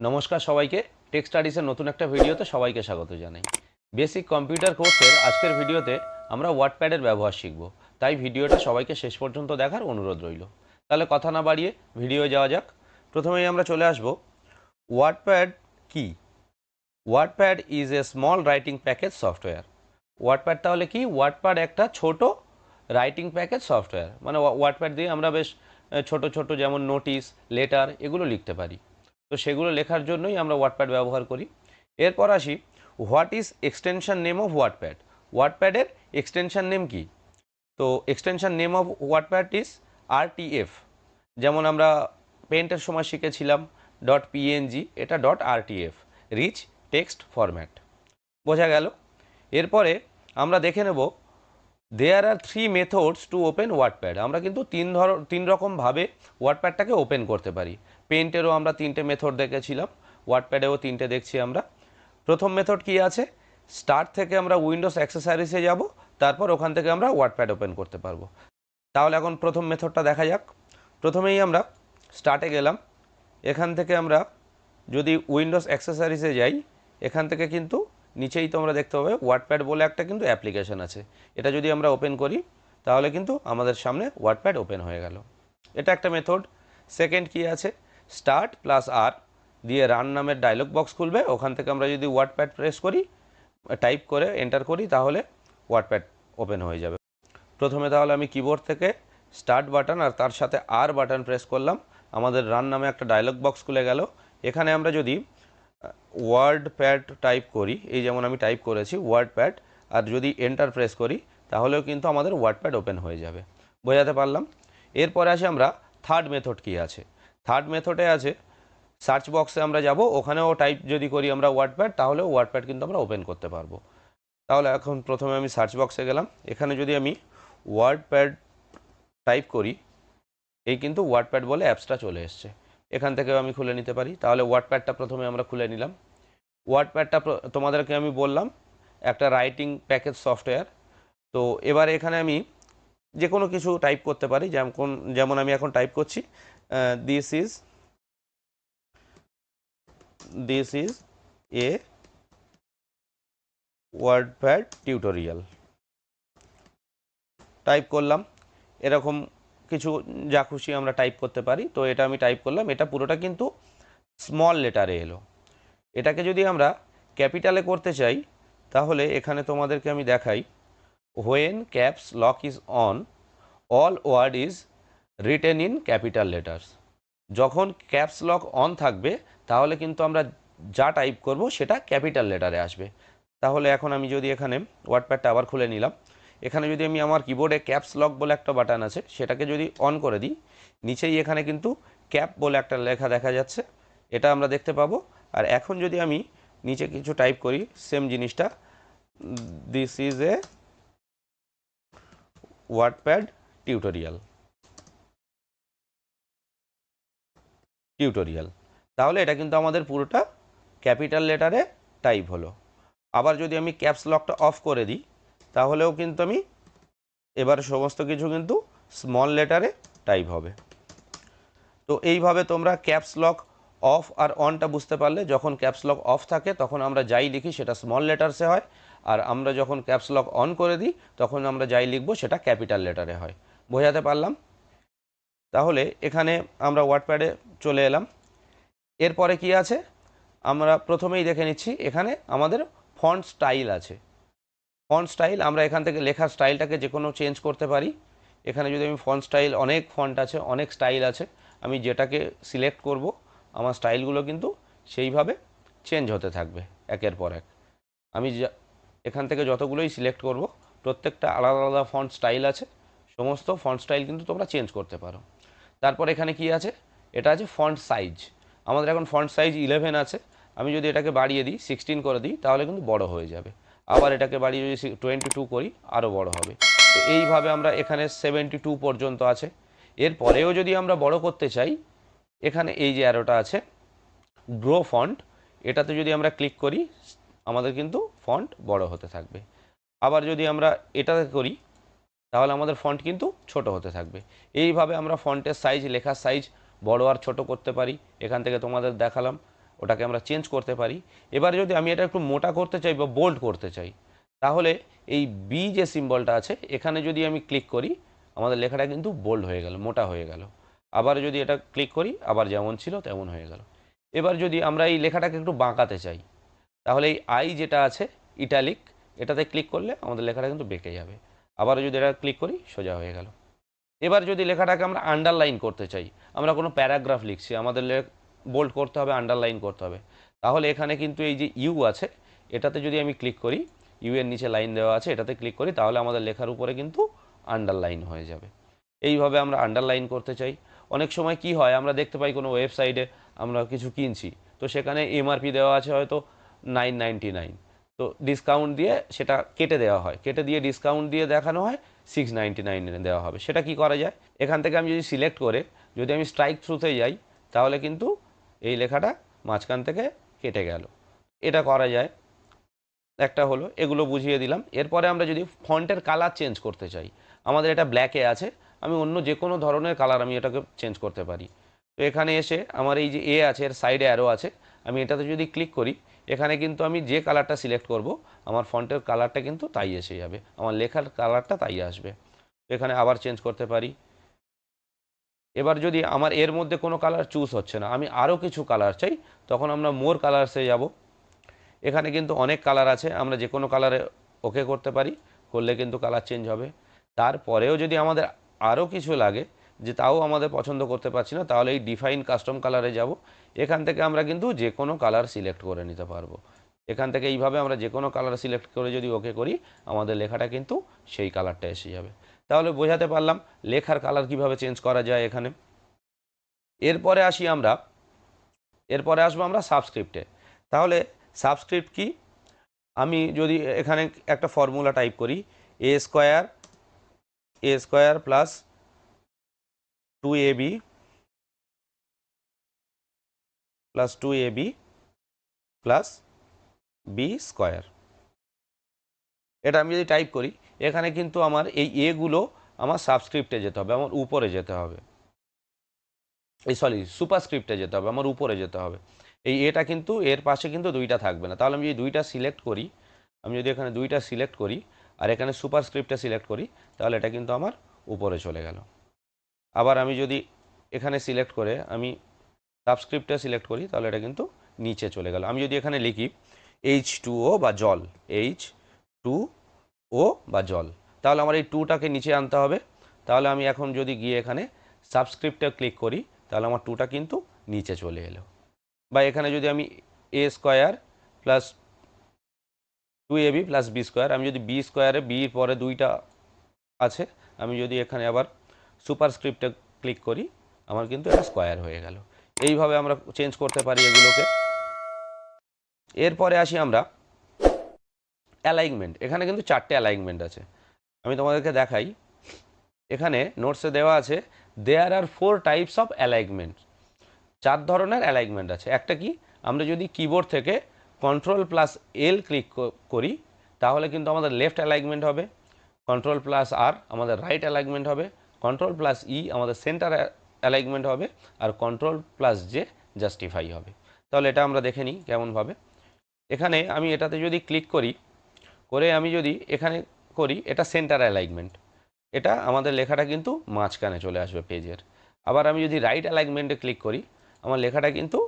নমস্কার সবাইকে। টেক স্টাডিসের নতুন একটা ভিডিওতে সবাইকে স্বাগত জানাই। বেসিক কম্পিউটার কোর্সের আজকের ভিডিওতে আমরা ওয়ার্ডপ্যাডের ব্যবহার শিখব। তাই ভিডিওটা সবাইকে শেষ পর্যন্ত দেখার অনুরোধ রইল। তাহলে কথা না বাড়িয়ে ভিডিও যাওয়া যাক। প্রথমেই আমরা চলে আসব। ওয়ার্ডপ্যাড কি? WordPad is a small writing package software WordPad তাহলে কি? ওয়ার্ডপ্যাড একটা ছোট রাইটিং প্যাকেজ সফটওয়্যার মানে ওয়ার্ডপ্যাড দিয়ে আমরা বেশ ছোট ছোট যেমন নোটিশ লেটার এগুলো লিখতে পারি। তো সেগুলো লেখার জন্যই আমরা ওয়ার্ডপ্যাড ব্যবহার করি। এরপর আসি, what is extension name of WordPad ওয়ার্ডপ্যাডের extension name কি? তো extension name of WordPad is RTF যেমন আমরা পেন্টের সময় শিখেছিলাম ডট পিএনজি এটা dot RTF rich text format বোঝা গেল? এরপরে আমরা দেখে নেব there are three methods to open WordPad আমরা কিন্তু তিন ধর, তিন রকমভাবে ওয়ার্ডপ্যাডটাকে ওপেন করতে পারি। পেন্টেরও আমরা তিনটে মেথড দেখেছিলাম ওয়ার্ডপ্যাডেও তিনটে দেখছি আমরা। প্রথম মেথড কি আছে? স্টার্ট থেকে আমরা উইন্ডোজ অ্যাক্সেসারিসে যাব, তারপর ওখান থেকে আমরা ওয়ার্ডপ্যাড ওপেন করতে পারব। তাহলে এখন প্রথম মেথডটা দেখা যাক। প্রথমেই আমরা স্টার্টে গেলাম। এখান থেকে আমরা যদি উইন্ডোজ অ্যাক্সেসারিসে যাই, এখান থেকে কিন্তু নিচেই তোমরা দেখতে পাবে ওয়ার্ডপ্যাড বলে একটা কিন্তু অ্যাপ্লিকেশন আছে। এটা যদি আমরা ওপেন করি, তাহলে কিন্তু আমাদের সামনে ওয়ার্ডপ্যাড ওপেন হয়ে গেল। এটা একটা মেথড সেকেন্ড কি আছে? স্টার্ট প্লাস আর দিয়ে রান নামের ডায়লগ বক্স খুলবে। ওখান থেকে আমরা যদি ওয়ার্ডপ্যাড প্রেস করি টাইপ করে এন্টার করি, তাহলে ওয়ার্ডপ্যাড ওপেন হয়ে যাবে। প্রথমে তাহলে আমি কিবোর্ড থেকে স্টার্ট বাটন আর তার সাথে আর বাটন প্রেস করলাম। আমাদের রান নামে একটা ডায়লগ বক্স খুলে গেল। এখানে আমরা যদি ওয়ার্ড প্যাড টাইপ করি, এই যেমন আমি টাইপ করেছি ওয়ার্ড প্যাড আর যদি এন্টার প্রেস করি, তাহলেও কিন্তু আমাদের ওয়ার্ড প্যাড ওপেন হয়ে যাবে। বোঝাতে পারলাম? এরপরে আসে আমরা থার্ড মেথড কি আছে? থার্ড মেথডে আছে সার্চ বক্সে আমরা যাব, ওখানেও টাইপ যদি করি আমরা ওয়ার্ড প্যাড তাহলেও ওয়ার্ড প্যাড কিন্তু আমরা ওপেন করতে পারব। তাহলে এখন প্রথমে আমি সার্চ বক্সে গেলাম, এখানে যদি আমি ওয়ার্ড প্যাড টাইপ করি, এই কিন্তু ওয়ার্ড প্যাড বলে অ্যাপসটা চলে এসছে। এখান থেকেও আমি খুলে নিতে পারি, তাহলে ওয়ার্ড প্যাডটা প্রথমে আমরা খুলে নিলাম। ওয়ার্ড প্যাডটা তোমাদেরকে আমি বললাম, একটা রাইটিং প্যাকেজ সফটওয়্যার তো এবার এখানে আমি যে কোনো কিছু টাইপ করতে পারি, যেমন যেমন আমি এখন টাইপ করছি this is this is a WordPad tutorial type করলাম, এরকম কিছু যা খুশি আমরা টাইপ করতে পারি। তো এটা আমি টাইপ করলাম, এটা পুরোটা কিন্তু স্মল লেটারে এলো। এটাকে যদি আমরা ক্যাপিটালে করতে চাই, তাহলে এখানে তোমাদেরকে আমি দেখাই। When caps lock is on all word is written in capital letters যখন ক্যাপস লক অন থাকবে, তাহলে কিন্তু আমরা যা টাইপ করব সেটা ক্যাপিটাল লেটারে আসবে। তাহলে এখন আমি যদি এখানে ওয়ার্ডপ্যাডটা আবার খুলে নিলাম। এখানে যদি আমি আমার কিবোর্ডে ক্যাপস লক বলে একটা বাটন আছে, সেটাকে যদি অন করে দিই, নিচেই এখানে কিন্তু ক্যাপ বলে একটা লেখা দেখা যাচ্ছে। এটা আমরা দেখতে পাবো। আর এখন যদি আমি নিচে কিছু টাইপ করি সেম জিনিসটা this is a WordPad tutorial tutorial তাহলে এটা কিন্তু আমাদের পুরোটা ক্যাপিটাল লেটারে টাইপ হলো। আবার যদি আমি ক্যাপস লকটা অফ করে দিই, তাহলেও কিন্তু আমি এবার সমস্ত কিছু কিন্তু স্মল লেটারে টাইপ হবে। তো এইভাবে তোমরা ক্যাপস লক অফ আর অনটা বুঝতে পারলে যখন ক্যাপসলক অফ থাকে তখন আমরা যাই লিখি সেটা স্মল লেটারসে হয়। আর আমরা যখন ক্যাপসলক অন করে দিই তখন আমরা যাই লিখব সেটা ক্যাপিটাল লেটারে হয়। বোঝাতে পারলাম? তাহলে এখানে আমরা ওয়ার্ডপ্যাডে চলে এলাম। এরপরে কি আছে? আমরা প্রথমেই দেখে নিচ্ছি এখানে আমাদের ফন্ট স্টাইল আছে। ফন্ট স্টাইল আমরা এখান থেকে লেখার স্টাইলটাকে যে কোনো চেঞ্জ করতে পারি। এখানে যদি আমি ফন্ট স্টাইল অনেক ফন্ট আছে, অনেক স্টাইল আছে, আমি যেটাকে সিলেক্ট করব আমার স্টাইলগুলো কিন্তু সেইভাবে চেঞ্জ হতে থাকবে, একের পর এক। আমি এখান থেকে যতগুলোই সিলেক্ট করব, প্রত্যেকটা আলাদা আলাদা ফন্ট স্টাইল আছে, সমস্ত ফন্ট স্টাইল কিন্তু তোমরা চেঞ্জ করতে পারো। তারপর এখানে কি আছে? এটা আছে ফন্ট সাইজ আমাদের এখন ফন্ট সাইজ ইলেভেন আছে। আমি যদি এটাকে বাড়িয়ে দিই সিক্সটিন করে দিই, তাহলে কিন্তু বড় হয়ে যাবে। আবার এটাকে বাড়িয়ে যদি টোয়েন্টি টু করি আরও বড় হবে। এইভাবে আমরা এখানে সেভেন্টি টু পর্যন্ত আছে। এরপরেও যদি আমরা বড় করতে চাই এখানে এই যে অ্যারোটা আছে গ্রো ফন্ট এটাতে যদি আমরা ক্লিক করি, আমাদের কিন্তু ফন্ট বড় হতে থাকবে। আবার যদি আমরা এটাতে করি, তাহলে আমাদের ফন্ট কিন্তু ছোট হতে থাকবে। এইভাবে আমরা ফন্টের সাইজ লেখার সাইজ বড় আর ছোট করতে পারি। এখান থেকে তোমাদের দেখালাম, ওটাকে আমরা চেঞ্জ করতে পারি। এবার যদি আমি এটা একটু মোটা করতে চাই বা বোল্ড করতে চাই, তাহলে এই বি যে সিম্বলটা আছে, এখানে যদি আমি ক্লিক করি, আমাদের লেখাটা কিন্তু বোল্ড হয়ে গেল, মোটা হয়ে গেল। আবার যদি এটা ক্লিক করি, আবার যেমন ছিল তেমন হয়ে গেল। এবার যদি আমরা এই লেখাটাকে একটু বাঁকাতে চাই, তাহলে এই আই যেটা আছে ইটালিক এটাতে ক্লিক করলে আমাদের লেখাটা কিন্তু বেঁকে যাবে। আবার যদি এটা ক্লিক করি, সোজা হয়ে গেল। এবার যদি লেখাটাকে আমরা আন্ডারলাইন করতে চাই, আমরা কোনো প্যারাগ্রাফ লিখছি, আমাদের বোল্ড করতে হবে আন্ডারলাইন করতে হবে। তাহলে এখানে কিন্তু এই যে ইউ আছে, এটাতে যদি আমি ক্লিক করি ইউ এর নিচে লাইন দেওয়া আছে, এটাতে ক্লিক করি, তাহলে আমাদের লেখার উপরে কিন্তু আন্ডারলাইন হয়ে যাবে। এইভাবে আমরা আন্ডারলাইন করতে চাই। অনেক সময় কি হয়, আমরা দেখতে পাই কোনো ওয়েবসাইটে আমরা কিছু কিনছি, তো সেখানে এমআরপি দেওয়া আছে হয়তো নাইন নাইনটি নাইন তো ডিসকাউন্ট দিয়ে সেটা কেটে দেওয়া হয়, কেটে দিয়ে ডিসকাউন্ট দিয়ে দেখানো হয় সিক্স দেওয়া হবে। সেটা কি করা যায়? এখান থেকে আমি যদি সিলেক্ট করে, যদি আমি স্ট্রাইক থ্রুতে যাই, তাহলে কিন্তু এই লেখাটা মাঝখান থেকে কেটে গেল। এটা করা যায়। একটা হলো, এগুলো বুঝিয়ে দিলাম। এরপরে আমরা যদি ফন্টের কালার চেঞ্জ করতে চাই, আমাদের এটা ব্ল্যাকে আছে আমি অন্য যে কোনো ধরনের কালার আমি এটাকে চেঞ্জ করতে পারি। তো এখানে এসে আমার এই যে এ আছে, এর সাইডে অ্যারো আছে, আমি এটাতে যদি ক্লিক করি, এখানে কিন্তু আমি যে কালারটা সিলেক্ট করব, আমার ফন্টের কালারটা কিন্তু তাই এসে যাবে, আমার লেখার কালারটা তাই আসবে। এখানে আবার চেঞ্জ করতে পারি। এবার যদি আমার এর মধ্যে কোনো কালার চুজ হচ্ছে না, আমি আরও কিছু কালার চাই, তখন আমরা মোর কালারসে যাব। এখানে কিন্তু অনেক কালার আছে, আমরা যে কোনো কালারে ওকে করতে পারি, করলে কিন্তু কালার চেঞ্জ হবে। তারপরেও যদি আমাদের আরও কিছু লাগে যে তাও আমাদের পছন্দ করতে পারছি না, তাহলে এই ডিফাইন কাস্টম কালারে যাব। এখান থেকে আমরা কিন্তু যে কোনো কালার সিলেক্ট করে নিতে পারব। এখান থেকে এইভাবে আমরা যে কোনো কালার সিলেক্ট করে যদি ওকে করি, আমাদের লেখাটা কিন্তু সেই কালারটা এসে যাবে। তাহলে বোঝাতে পারলাম লেখার কালার কীভাবে চেঞ্জ করা যায় এখানে। এরপরে আসি আমরা, এরপরে আসব আমরা সাবস্ক্রিপ্টে তাহলে সাবস্ক্রিপ্ট কি? আমি যদি এখানে একটা ফর্মুলা টাইপ করি A square A square plus two A B plus two A B plus B square এটা আমি যদি টাইপ করি, এখানে কিন্তু আমার এই এগুলো আমার সাবস্ক্রিপ্টে যেতে হবে, আমার উপরে যেতে হবে। এই সরি সুপারস্ক্রিপ্টে যেতে হবে, আমার উপরে যেতে হবে। এই এটা কিন্তু, এর পাশে কিন্তু দুইটা থাকবে না। তাহলে আমি যদি দুইটা সিলেক্ট করি, আমি যদি এখানে দুইটা সিলেক্ট করি আর এখানে সুপারস্ক্রিপ্টে সিলেক্ট করি, তাহলে এটা কিন্তু আমার উপরে চলে গেল। আবার আমি যদি এখানে সিলেক্ট করে আমি সাবস্ক্রিপ্টে সিলেক্ট করি, তাহলে এটা কিন্তু নিচে চলে গেল। আমি যদি এখানে লিখি এইচ টু ও বা জল এইচ টু ও বা জল, তাহলে আমার এই টুটাকে নিচে আনতে হবে। তাহলে আমি এখন যদি গিয়ে এখানে সাবস্ক্রিপ্টে ক্লিক করি, তাহলে আমার টুটা কিন্তু নিচে চলে এলো। বা এখানে যদি আমি A square plus two A B plus B square আমি যদি বি স্কোয়ারে বির পরে দুইটা আছে, আমি যদি এখানে আবার সুপারস্ক্রিপ্টে ক্লিক করি, আমার কিন্তু এটা স্কোয়ার হয়ে গেল। এইভাবে আমরা চেঞ্জ করতে পারি এগুলোকে। এরপরে আসি আমরা অ্যালাইনমেন্ট এখানে কিন্তু চারটে অ্যালাইনমেন্ট আছে। আমি তোমাদেরকে দেখাই। এখানে নোটসে দেওয়া আছে there are four types of alignment চার ধরনের অ্যালাইনমেন্ট আছে। একটা কি? আমরা যদি কিবোর্ড থেকে কন্ট্রোল প্লাস এল ক্লিক করি, তাহলে কিন্তু আমাদের লেফট অ্যালাইনমেন্ট হবে কন্ট্রোল প্লাস আর আমাদের রাইট অ্যালাইনমেন্ট হবে কন্ট্রোল প্লাস ই আমাদের সেন্টার অ্যালাইনমেন্ট হবে, আর কন্ট্রোল প্লাস জে জাস্টিফাই হবে। তাহলে এটা আমরা দেখে নিই কেমনভাবে। এখানে আমি এটাতে যদি ক্লিক করি, করে আমি যদি এখানে করি, এটা সেন্টার অ্যালাইনমেন্ট এটা আমাদের লেখাটা কিন্তু মাঝখানে চলে আসবে পেজের। আবার আমি যদি রাইট অ্যালাইনমেন্টে ক্লিক করি, আমার লেখাটা কিন্তু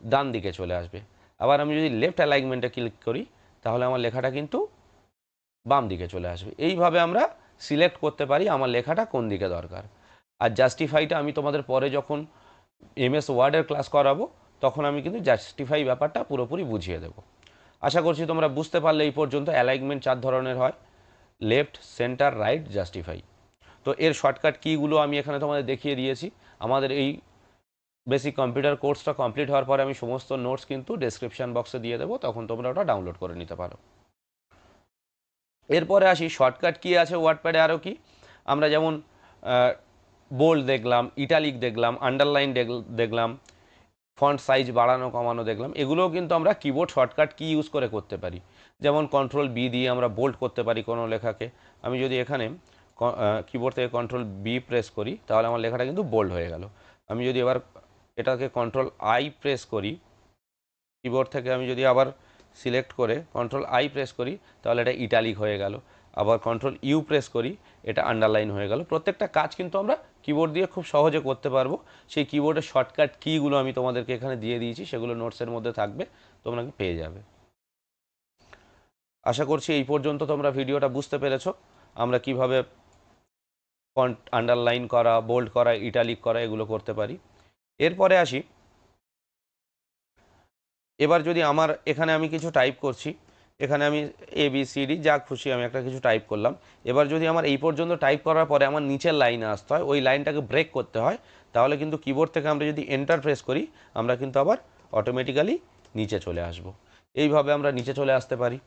ডান দিকে চলে আসবে। আবার আমি যদি লেফট অ্যালাইনমেন্টে ক্লিক করি, তাহলে আমার লেখাটা কিন্তু বাম দিকে চলে আসবে। এইভাবে আমরা সিলেক্ট করতে পারি আমার লেখাটা কোন দিকে দরকার। আর জাস্টিফাইটা আমি তোমাদের পরে যখন এমএস ওয়ার্ডের ক্লাস করাবো, তখন আমি কিন্তু জাস্টিফাই ব্যাপারটা পুরোপুরি বুঝিয়ে দেবো। আশা করছি তোমরা বুঝতে পারলে এই পর্যন্ত অ্যালাইনমেন্ট চার ধরনের হয়। লেফট সেন্টার রাইট জাস্টিফাই তো এর শর্টকাট কীগুলো আমি এখানে তোমাদের দেখিয়ে দিয়েছি। আমাদের এই বেসিক কম্পিউটার কোর্সটা কমপ্লিট হওয়ার পরে আমি সমস্ত নোটস কিন্তু ডেসক্রিপশন বক্সে দিয়ে দেবো, তখন তোমরা ওটা ডাউনলোড করে নিতে পারো। এরপরে আসি শর্টকাট কী আছে ওয়ার্ডপ্যাডে আরও কি? আমরা যেমন বোল্ড দেখলাম ইটালিক দেখলাম আন্ডারলাইন দেখলাম ফন্ট সাইজ বাড়ানো, কমানো দেখলাম, এগুলোও কিন্তু আমরা কিবোর্ড শর্টকাট কি ইউজ করে করতে পারি। যেমন কন্ট্রোল বি দিয়ে আমরা বোল্ড করতে পারি কোনো লেখাকে। আমি যদি এখানে কিবোর্ড থেকে কন্ট্রোল বি প্রেস করি, তাহলে আমার লেখাটা কিন্তু বোল্ড হয়ে গেল। আমি যদি এবার এটাকে কন্ট্রোল আই প্রেস করি। কিবোর্ড থেকে আমি যদি আবার সিলেক্ট করে কন্ট্রোল আই প্রেস করি, তাহলে এটা ইটালিক হয়ে গেল। আবার কন্ট্রোল ইউ প্রেস করি, এটা আন্ডারলাইন হয়ে গেল। প্রত্যেকটা কাজ কিন্তু আমরা কিবোর্ড দিয়ে খুব সহজে করতে পারব। সেই কিবোর্ডের শর্টকাট কীগুলো আমি তোমাদেরকে এখানে দিয়ে দিয়েছি, সেগুলো নোটসের মধ্যে থাকবে, তোমরা পেয়ে যাবে। আশা করছি এই পর্যন্ত তোমরা ভিডিওটা বুঝতে পেরেছ। আমরা কীভাবে আন্ডারলাইন করা বোল্ড করা ইটালিক করা, এগুলো করতে পারি। এরপরে আসি। এবার যদি আমার এখানে আমি কিছু টাইপ করছি, এখানে আমি এ বি সি ডি যা খুশি আমি একটা কিছু টাইপ করলাম। এবার যদি আমার এই পর্যন্ত টাইপ করার পরে আমার নিচের লাইনে আসতে হয়, ওই লাইনটাকে ব্রেক করতে হয়, তাহলে কিন্তু কিবোর্ড থেকে আমরা যদি এন্টার প্রেস করি, আমরা কিন্তু আবার অটোমেটিক্যালি নিচে চলে আসব। এইভাবে আমরা নিচে চলে আসতে পারি।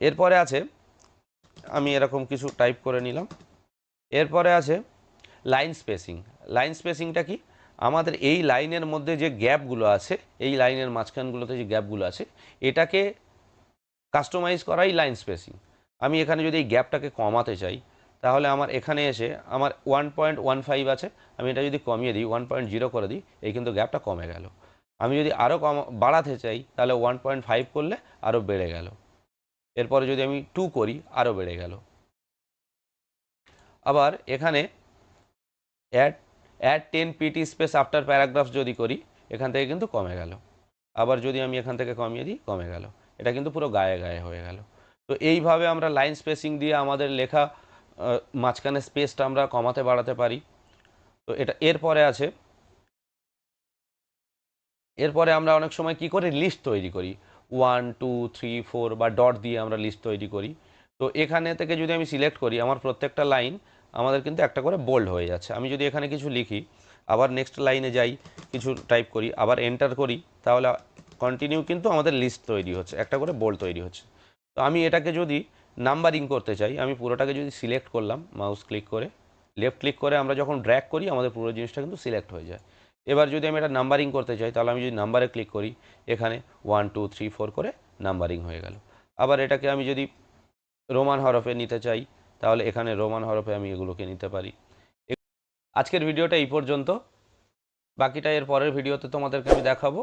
এরপরে আছে, আমি এরকম কিছু টাইপ করে নিলাম। এরপরে আছে লাইন স্পেসিং। লাইন স্পেসিংটা কি? আমাদের এই লাইনের মধ্যে যে গ্যাপগুলো আছে, এই লাইনের মাঝখানগুলোতে যে গ্যাপগুলো আছে, এটাকে কাস্টমাইজ করাই লাইন স্পেসিং। আমি এখানে যদি এই গ্যাপটাকে কমাতে চাই, তাহলে আমার এখানে এসে আমার ওয়ান পয়েন্ট ওয়ান ফাইভ আছে, আমি এটা যদি কমিয়ে দিই ওয়ান পয়েন্ট জিরো করে দিই, এই কিন্তু গ্যাপটা কমে গেল। আমি যদি আরও কম, বাড়াতে চাই, তাহলে ওয়ান পয়েন্ট ফাইভ করলে আরও বেড়ে গেল। এরপরে যদি আমি টু করি আরও বেড়ে গেল। আবার এখানে add add ten pt space after paragraph যদি করি, এখান থেকে কিন্তু কমে গেল। আবার যদি আমি এখান থেকে কমিয়ে দিই, কমে গেল। এটা কিন্তু পুরো গায়ে গায়ে হয়ে গেল। তো এইভাবে আমরা লাইন স্পেসিং দিয়ে আমাদের লেখা মাঝখানে স্পেসটা আমরা কমাতে বাড়াতে পারি। তো এটা এরপরে আছে। এরপরে আমরা অনেক সময় কি করি? লিস্ট তৈরি করি। ওয়ান টু থ্রি ফোর বা ডট দিয়ে আমরা লিস্ট তৈরি করি। তো এখানে থেকে যদি আমি সিলেক্ট করি, আমার প্রত্যেকটা লাইন আমাদের কিন্তু একটা করে বোল্ড হয়ে যাচ্ছে। আমি যদি এখানে কিছু লিখি, আবার নেক্সট লাইনে যাই, কিছু টাইপ করি, আবার এন্টার করি, তাহলে কন্টিনিউ কিন্তু আমাদের লিস্ট তৈরি হচ্ছে, একটা করে বোল্ড তৈরি হচ্ছে। তো আমি এটাকে যদি নাম্বারিং করতে চাই, আমি পুরোটাকে যদি সিলেক্ট করলাম মাউস ক্লিক করে লেফট ক্লিক করে আমরা যখন ড্র্যাগ করি, আমাদের পুরো জিনিসটা কিন্তু সিলেক্ট হয়ে যায়। এবার যদি আমি এটা নাম্বারিং করতে চাই, তাহলে আমি যদি নাম্বারে ক্লিক করি, এখানে ওয়ান টু থ্রি ফোর করে নাম্বারিং হয়ে গেল। আবার এটাকে আমি যদি রোমান হরফে নিতে চাই তাহলে এখানে রোমান হরফে আমি এগুলোকে নিতে পারি। আজকের ভিডিওটা এই পর্যন্ত। বাকিটা এর পরের ভিডিওতে তোমাদেরকে আমি দেখাবো।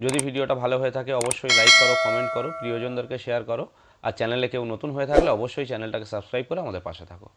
যদি ভিডিওটা ভালো হয়ে থাকে, অবশ্যই লাইক করো কমেন্ট করো, প্রিয়জনদেরকে শেয়ার করো। আর চ্যানেলে কেউ নতুন হয়ে থাকলে অবশ্যই চ্যানেলটাকে সাবস্ক্রাইব করে আমাদের পাশে থাকো।